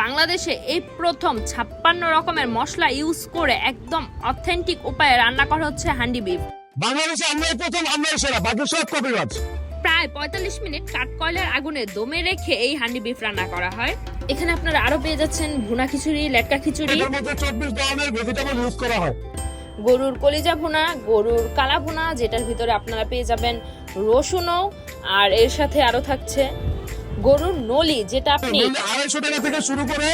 বাংলাদেশে এই প্রথম ছাপ্পান্ন রকমের মশলা ইউজ করে একদম অথেন্টিক উপায়ে রান্না করা হচ্ছে হান্ডি বিফ। বাংলাদেশে আমরাই প্রথম আমরাই সেরা বাকি সব কপিরাজ প্রায় পঁয়তাল্লিশ মিনিট কাঠকয়লার আগুনে দমে রেখে এই হান্ডি বিফ রান্না করা হয়। এখানে আপনারা আরও পেয়ে যাচ্ছেন ভুনা খিচুড়ি লেটকা খিচুড়ি। এটার মধ্যে চব্বিশ ধরনের ভেজিটেবল ইউজ করা হয়। গরুর কলিজা ভুনা গরুর কালা ভুনা যেটার ভিতরে আপনারা পেয়ে যাবেন রসুনও আর এর সাথে আরও থাকছে গরুর নলি যেটা আপনি আড়াইশো টাকা থেকে শুরু করে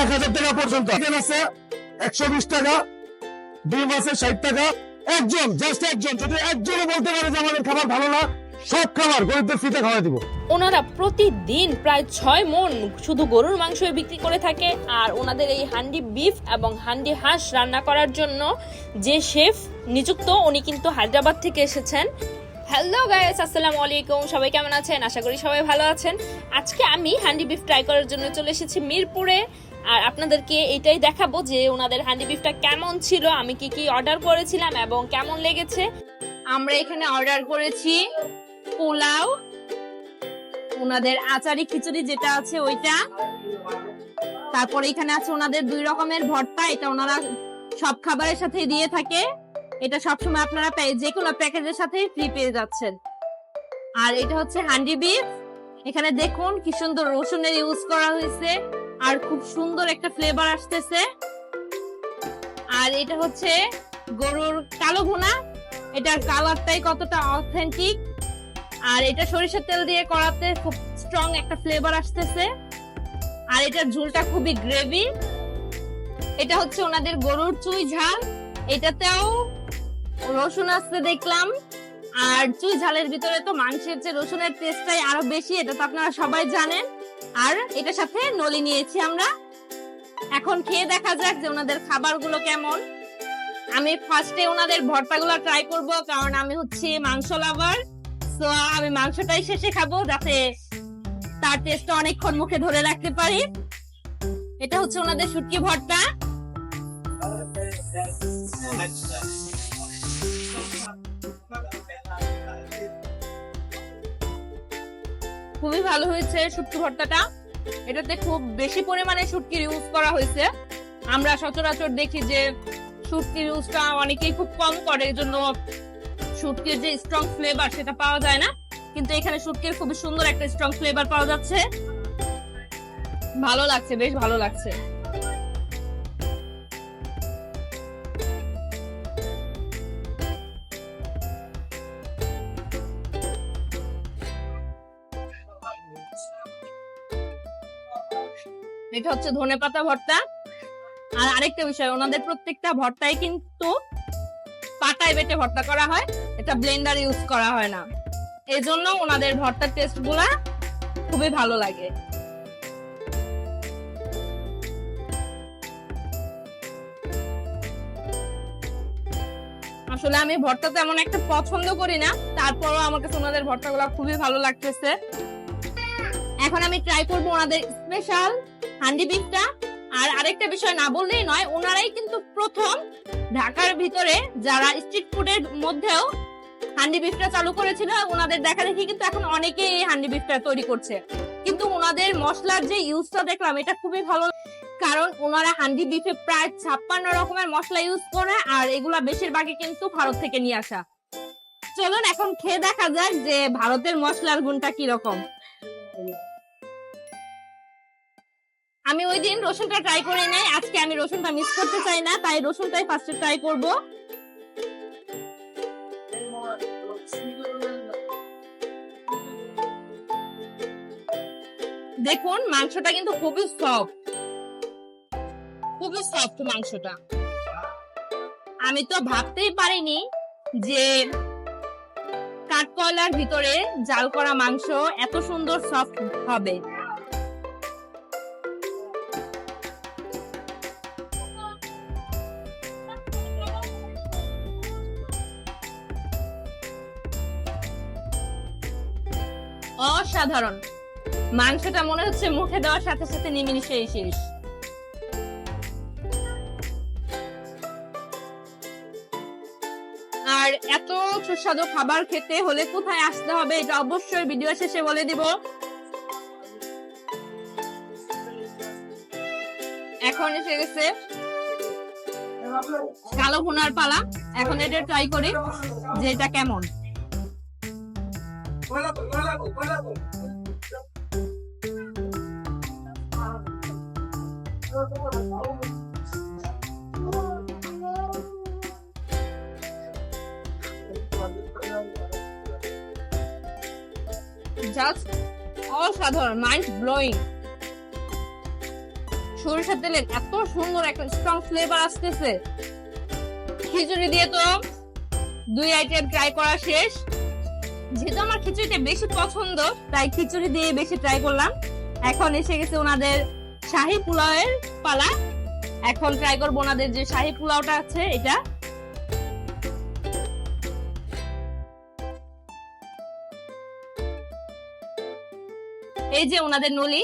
এক হাজার টাকা পর্যন্ত। আছে একশো বিশ টাকা ডিম আছে ষাট টাকা। একজন জাস্ট একজন যদি একজনও বলতে পারে যে আমাদের খাবার ভালো না সব খাবার গরিবদের ফ্রিতে খাওয়া দিব। ওনারা প্রতিদিন প্রায় ছয় মন শুধু গরুর মাংস বিক্রি করে থাকে আর ওনাদের এই হান্ডি বিফ এবং হান্ডি হাঁস রান্না করার জন্য যে শেফ নিযুক্ত উনি কিন্তু হায়দ্রাবাদ থেকে এসেছেন। হ্যালো গাইস আসসালামু আলাইকুম। সবাই কেমন আছেন? আশা করি সবাই ভালো আছেন। আজকে আমি হ্যান্ডি বিফ ট্রাই করার জন্য চলে এসেছি মিরপুরে। আর আপনাদেরকে এটাই দেখাবো যে ওনাদের হ্যান্ডি বিফটা কেমন ছিল, আমি কি কি অর্ডার করেছিলাম এবং কেমন লেগেছে। আমরা এখানে অর্ডার করেছি পোলাও, ওনাদের আচারি খিচুড়ি যেটা আছে ওইটা। তারপরে এখানে আছে ওনাদের দুই রকমের ভর্তা, এটা ওনারা সব খাবারের সাথে দিয়ে থাকে। এটা সবসময় আপনারা যে কোনো প্যাকেজের সাথে ফ্রি পেয়ে যাচ্ছেন। আর এটা হচ্ছে হান্ডি বিফ। এখানে দেখুন কি সুন্দর রসুনের ইউজ করা হয়েছে। আর খুব সুন্দর একটা ফ্লেভার আসতেছে। আর এটা হচ্ছে গরুর কালো ভুনা। এটার কালারটাই কতটা অথেন্টিক আর এটা সরিষার তেল দিয়ে করাতে খুব স্ট্রং একটা ফ্লেভার আসতেছে। আর এটার ঝোলটা খুবই গ্রেভি এটা হচ্ছে ওনাদের গরুর চুই ঝাল। এটাতেও রসুন আসতে দেখলাম। আর চুই ঝালের ভিতরে তো মাংসের যে রসুনের টেস্টটাই আরও বেশি, এটা তো আপনারা সবাই জানেন। আর এটার সাথে নলি নিয়েছি আমরা। এখন খেয়ে দেখা যাক যে ওনাদের খাবারগুলো কেমন। আমি ফার্স্টে ওনাদের ভর্তাগুলো ট্রাই করব, কারণ আমি হচ্ছে মাংস লাভার তো আমি মাংসটাই শেষে খাব যাতে তার টেস্টটা অনেকক্ষণ মুখে ধরে রাখতে পারি। এটা হচ্ছে ওনাদের শুটকি ভর্তা। খুবই ভালো হয়েছে শুটকি ভর্তাটা। এটাতে খুব বেশি পরিমাণে শুটকির ইউজ করা হয়েছে। আমরা সচরাচর দেখি যে শুটকির ইউজটা অনেকেই খুব কম করে এই জন্য শুটকির যে স্ট্রং ফ্লেভার সেটা পাওয়া যায় না। কিন্তু এখানে শুটকির খুবই সুন্দর একটা স্ট্রং ফ্লেভার পাওয়া যাচ্ছে। ভালো লাগছে, বেশ ভালো লাগছে। এটা হচ্ছে ধনেপাতা ভর্তা। আর আরেকটা বিষয়, ওনাদের প্রত্যেকটা ভর্তায় কিন্তু পাটায় বেটে ভর্তা করা হয়, এটা ব্লেন্ডার ইউজ করা হয় না। এজন্য ওনাদের ভর্তার টেস্টগুলা খুবই ভালো লাগে। আসলে আমি ভর্তা তেমন একটা পছন্দ করি না, তারপরও আমার কাছে ওনাদের ভর্তাগুলো খুবই ভালো লাগতেছে। এখন আমি ট্রাই করব ওনাদের স্পেশাল হান্ডি বিফটা আর আরেকটা বিষয় না বললেই নয়, ওনারাই কিন্তু প্রথম ঢাকার ভিতরে যারা স্ট্রিট ফুডের মধ্যেও হান্ডি বিফটা চালু করেছিল, ওনাদের দেখা দেখি কিন্তু এখন অনেকেই এই হান্ডি বিফটা তৈরি করছে। কিন্তু ওনাদের মশলার যে ইউজটা দেখলাম, এটা খুবই ভালো কারণ ওনারা হান্ডি বিফে প্রায় ছাপ্পান্ন রকমের মশলা ইউজ করে, আর এগুলা বেশিরভাগই কিন্তু ভারত থেকে নিয়ে আসা। চলুন এখন খেয়ে দেখা যাক যে ভারতের মশলার গুণটা কীরকম। আমি ওই দিন রসুনটা ট্রাই করে নাই, আজকে আমি রসুনটা মিস করতে চাই না, তাই রসুনটাই ফার্স্টে ট্রাই করব। দেখুন, মাংসটা কিন্তু খুবই সফট খুবই সফট মাংসটা। আমি তো ভাবতেই পারিনি যে কাঠকয়লার ভিতরে জাল করা মাংস এত সুন্দর সফট হবে। অসাধারণ। মাংসটা মনে হচ্ছে মুখে দেওয়ার সাথে সাথে নিমিনিশে শেষ আর এত সুস্বাদু খাবার খেতে হলে কোথায় আসতে হবে এটা অবশ্যই ভিডিও শেষে বলে দিব। এখন এসে গেছে কালো ভুনার পালা। এখন এটা ট্রাই করি যে এটা কেমন। জাস্ট অসাধারণ মাইন্ড ব্লোয়িং সরিষার তেলের এত সুন্দর একটা স্ট্রং ফ্লেভার আসতেছে। খিচুড়ি দিয়ে তো দুই আইটেম ট্রাই করা শেষ। যেহেতু আমার খিচুড়িটা বেশি পছন্দ, তাই খিচুড়ি দিয়ে বেশি ট্রাই করলাম। এখন এসে গেছে ওনাদের শাহি পোলাওয়ের পালা। এখন ট্রাই করব ওনাদের যে শাহি পোলাওটা আছে, এটা। এই যে ওনাদের নলি।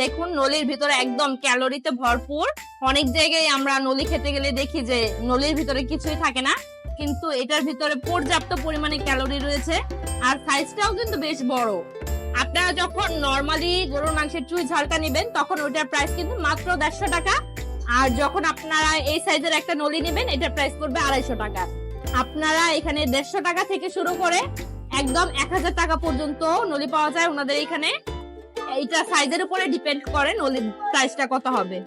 দেখুন, নলির ভিতরে একদম ক্যালোরিতে ভরপুর। অনেক জায়গায় আমরা নলি খেতে গেলে দেখি যে নলির ভিতরে কিছুই থাকে না। কিন্তু এটার ভিতরে পর্যাপ্ত পরিমাণে ক্যালোরি রয়েছে। আর সাইজটাও কিন্তু বেশ বড়। আপনারা যখন নর্মালি গরুর মাংসের চুই ঝালটা নেবেন, তখন ওটার প্রাইস কিন্তু মাত্র দেড়শো টাকা। আর যখন আপনারা এই সাইজের একটা নলি নেবেন, এটার প্রাইস পড়বে আড়াইশো টাকা। আপনারা এখানে দেড়শো টাকা থেকে শুরু করে একদম এক হাজার টাকা পর্যন্ত নলি পাওয়া যায় ওনাদের এখানে। এইটা সাইজের উপরে ডিপেন্ড করে নলির প্রাইসটা কত হবে।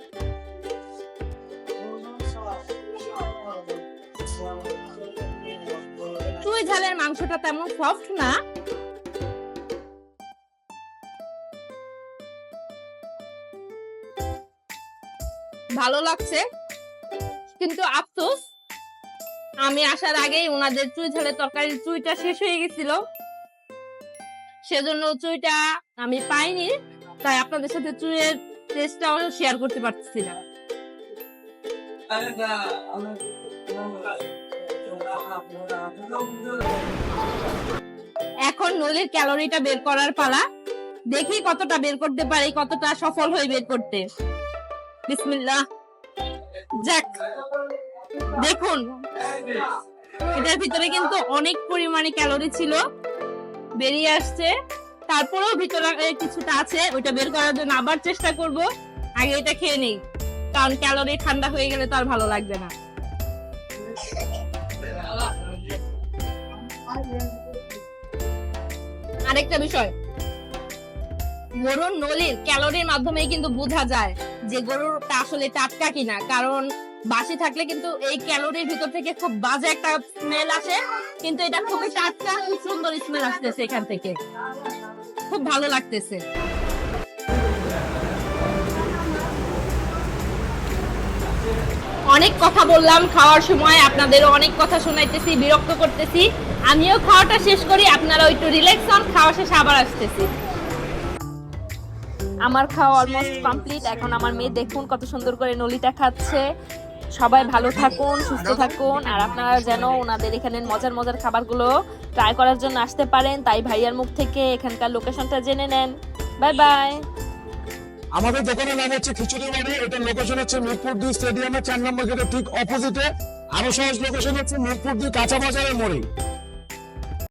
চুই ঝালের মাংসটা তেমন সফট না? ভালো লাগছে, কিন্তু আফসোস, আমি আসার আগেই ওনাদের চুই ঝালের তরকারির চুইটা শেষ হয়ে গেছিল। সেজন্য চুইটা আমি পাইনি, তাই আপনাদের সাথে চুইয়ের টেস্টটাও শেয়ার করতে পারতেছি না। এখন নলির ক্যালোরিটা বের করার পালা। দেখি কতটা বের করতে পারি, কতটা সফল হয়ে বের করতে। বিসমিল্লাহ। যাক, দেখুন, এটার ভিতরে কিন্তু অনেক পরিমাণে ক্যালোরি ছিল, বেরিয়ে আসছে। তারপরেও ভিতরে কিছুটা আছে, ওইটা বের করার জন্য আবার চেষ্টা করব। আগে এটা খেয়ে নেই, কারণ ক্যালোরি ঠান্ডা হয়ে গেলে তো আর ভালো লাগবে না। আরেকটা বিষয়। গরুর নলির ক্যালোরির মাধ্যমেই কিন্তু বোঝা যায় যে গরুরটা আসলে টাটকা কিনা। কারণ বাসি থাকলে কিন্তু এই ক্যালোরির ভিতর থেকে খুব বাজে একটা স্মেল আসে, কিন্তু এটা খুবই টাটকা সুন্দর স্মেল আসতেছে এখান থেকে। খুব ভালো লাগতেছে। অনেক কথা বললাম, খাওয়ার সময় আপনাদেরও অনেক কথা শোনাইতেছি, বিরক্ত করতেছি। আমিও খাওয়াটা শেষ করি আপনারা একটু রিল্যাক্স হন, খাওয়া শেষে আবার আসতেছি। আমার খাওয়া অলমোস্ট কমপ্লিট এখন আমার মেয়ে দেখুন কত সুন্দর করে নলিটা খাচ্ছে। সবাই ভালো থাকুন, সুস্থ থাকুন, আর আপনারা যেন ওনাদের এখানে মজার মজার খাবারগুলো ট্রাই করার জন্য আসতে পারেন, তাই ভাইয়ার মুখ থেকে এখানকার লোকেশনটা জেনে নেন। বাই বাই আমাদের দোকানের নাম হচ্ছে খিচুড়ি বাড়ি এটার লোকেশন হচ্ছে মিরপুর দুই স্টেডিয়ামের চার নম্বর গেটের ঠিক অপোজিটে আরও সহজ লোকেশন হচ্ছে মিরপুর দুই কাঁচা বাজারের মোড়ে।